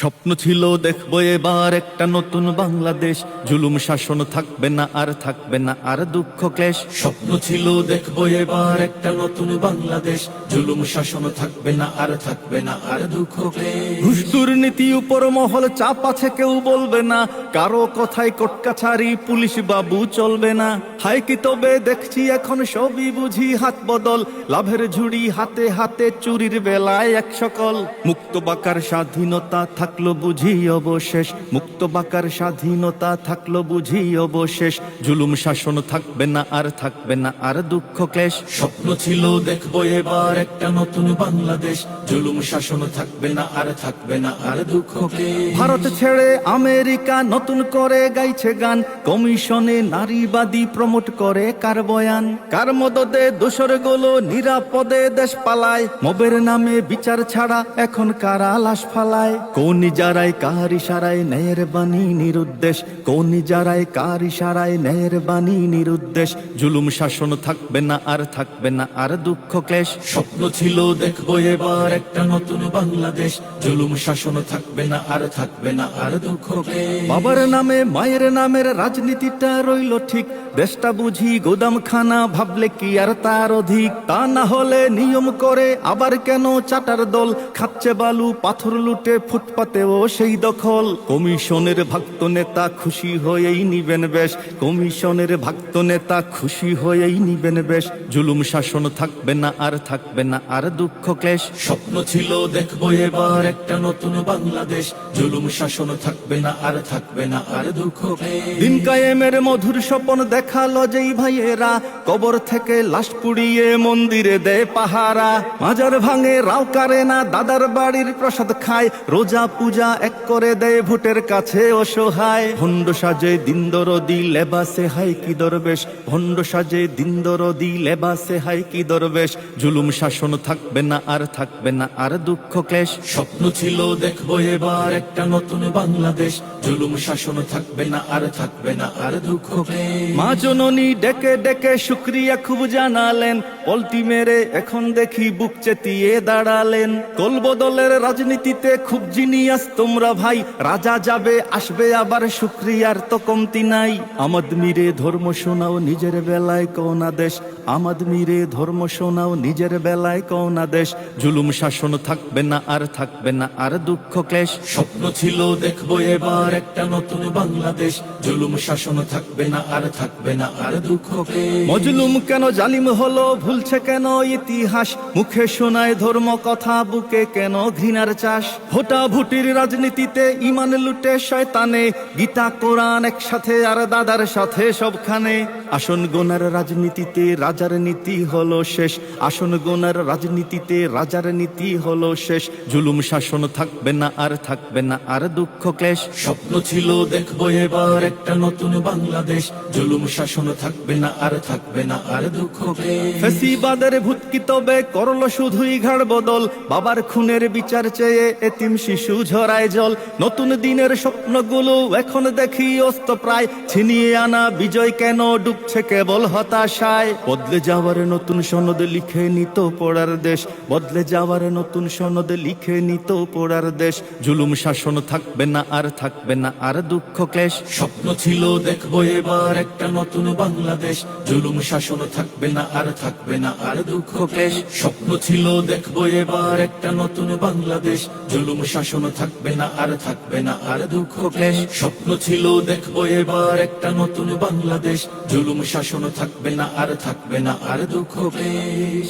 স্বপ্ন ছিল, দেখব এবার একটা নতুন বাংলাদেশ। জুলুম শাসন থাকবে না, আর থাকবে না, আর দুঃখ ক্লেশ। স্বপ্ন ছিল, দেখব এবার একটা নতুন বাংলাদেশ। জুলুম শাসন থাকবে না, আর থাকবে না, আর দুঃখ। ঘুষ দুর্নীতি উপর মহল চাপ আছে, কেউ বলবে না। কারও কথায় কটকাছারি পুলিশ বাবু চলবে না। হাই কি তবে দেখছি এখন সবই বুঝি হাত বদল। লাভের ঝুড়ি হাতে হাতে চুরির বেলায় এক সকল। মুক্ত বাকার স্বাধীনতা থাকল বুঝি অবশেষ, মুক্ত বাকার স্বাধীনতা থাকল বুঝি অবশেষ। জুলুম শাসন থাকবে না, আর থাকবে না, আর দুঃখ ক্লেশ। স্বপ্ন ছিল, দেখব এবার একটা নতুন বাংলাদেশ। জুলুম শাসন থাকবে না, আর থাকবে না, আর দুঃখ ক্লেশ। ভারত ছেড়ে আমেরিকা নতুন করে গাইছে গান। কমিশনে নারীবাদী প্রমোট করে কার বয়ান? কার মদদে দোসরগুলো নিরাপদে দেশ পালায়? মবের নামে বিচার ছাড়া এখন কারা লাশ ফালায়? কোন কার ইশারায় ন্যায়ের বাণী নিরুদ্দেশ কোন কার ইশারায় ন্যায়ের বাণী নিরুদ্দেশ জুলুম শাসন থাকবে না আর থাকবে না আর দুঃখ ক্লেশ স্বপ্ন ছিল দেখব এবার একটা নতুন বাংলাদেশ জুলুম শাসন থাকবে না আর থাকবে না আর দুঃখ ক্লেশ। বাবার নামে মায়ের নামের রাজনীতিটা রইল ঠিক দেশটা বুঝি গোদামখানা, ভাবলে কি আর তার অধিক? তা না হলে নিয়ম করে আবার কেন চাটার দল? খাচ্ছে বালু, পাথর লুটে ফুটপাতেও সেই দখল। কমিশনের ভক্ত নেতা খুশি হয়েই নিবেন বেশ। কমিশনের ভক্ত নেতা খুশি হয়েই নিবেন বেশ। জুলুম শাসন থাকবে না আর থাকবে না আর দুঃখ ক্লেশ। স্বপ্ন ছিল, দেখব এবার একটা নতুন বাংলাদেশ। জুলুম শাসন থাকবে না আর থাকবে না আর দুঃখ ক্লেশ। দিন কায়েমের মধুর স্বপন দেখাল যেই ভাইয়েরা, কবর থেকে লাশ পুড়িয়ে মন্দিরে দেয় পাহারা। মাজার ভাঙে রাও কারে না, দাদার বাড়ির প্রসাদ খায়। রোজা পূজা এক করে দেয় ভোটের কাছে অসহায়। ভণ্ড সাজে দিনদরদি, লেবাসে হাই কি দরবেশ। ভণ্ড সাজে দিনদরদি, লেবাসে হাই কি দরবেশ। জুলুম শাসন থাকবে না, আর থাকবে না আর দুঃখ ক্লেশ। স্বপ্ন ছিল দেখব এবার একটা নতুন বাংলাদেশ। জুলুম শাসন থাকবে না, আর থাকবে না আর দুঃখ ক্লেশ। মা জননী ডেকে ডেকে শুক্রিয়া খুব জানালেন। পল্টি মেরে এখন দেখি বুক চেতিয়ে দাঁড়ালেন। কলবদলের রাজনীতিতে খুব জিনিয়াস তোমরা ভাই। রাজা যাবে, আসবে আবার শুক্রিয়ার তো কমতি নাই। আমাদ মিরে ধর্ম শোনাও নিজের বেলায় কৌনা দেশ। আমাদ মিরে ধর্ম শোনাও নিজের বেলায় কৌনা দেশ। জুলুম শাসন থাকবে না, আর থাকবে না, আর দুঃখ ক্লেশ। স্বপ্ন ছিল, দেখব এবার একটা নতুন বাংলাদেশ। জুলুম শাসন থাকবে না, আর থাকবে না আর দুঃখ মজলুম কেন জালিম হলো ভুলছে কেন ইতিহাস? মুখে শোনায় ধর্ম কথা বুকে কেন ঘৃণার চাষ? ভোটা ভুটির রাজনীতিতে ইমান লুটে শয়তানে গীতা কোরআন একসাথে আর দাদার সাথে সবখানে। আসন গোনার রাজনীতিতে রাজার নীতি হলো শেষ। আসন গোনার রাজনীতিতে রাজার নীতি হলো শেষ। জুলুম শাসন থাকবে না আর থাকবে না আর দুঃখ ক্লেশ। স্বপ্ন ছিল দেখব এবার একটা নতুন বাংলাদেশ। জুলুম থাকবে না আর থাকবে না আর। ফেসিবাদের ভূতকি তবে করল শুধুই ঘাড় বদল বাবার খুনের বিচার চেয়ে এতিম শিশু ঝরায় জল। নতুন দিনের স্বপ্নগুলো এখন দেখি অস্ত প্রায় ছিনিয়ে আনা বিজয় কেন ডুবছে কেবল হতাশায়? বদলে যাওয়ার নতুন সনদ লিখে নিত পড়ার দেশ বদলে যাওয়ার নতুন সনদ লিখে নিত পড়ার দেশ। জুলুম শাসন থাকবে না আর থাকবে না আর দুঃখ ক্লেশ। স্বপ্ন ছিল দেখব এবার একটা নতুন বাংলাদেশ। জুলুম শাসন থাকবে না, আর থাকবে না আর দুঃখ ক্লেশ স্বপ্ন ছিল, দেখব এবার একটা নতুন বাংলাদেশ। জুলুম শাসন থাকবে না, আর থাকবে না আর দুঃখ ক্লেশ স্বপ্ন ছিল, দেখব এবার একটা নতুন বাংলাদেশ। জুলুম শাসন থাকবে না, আর থাকবে না আর দুঃখ ক্লেশ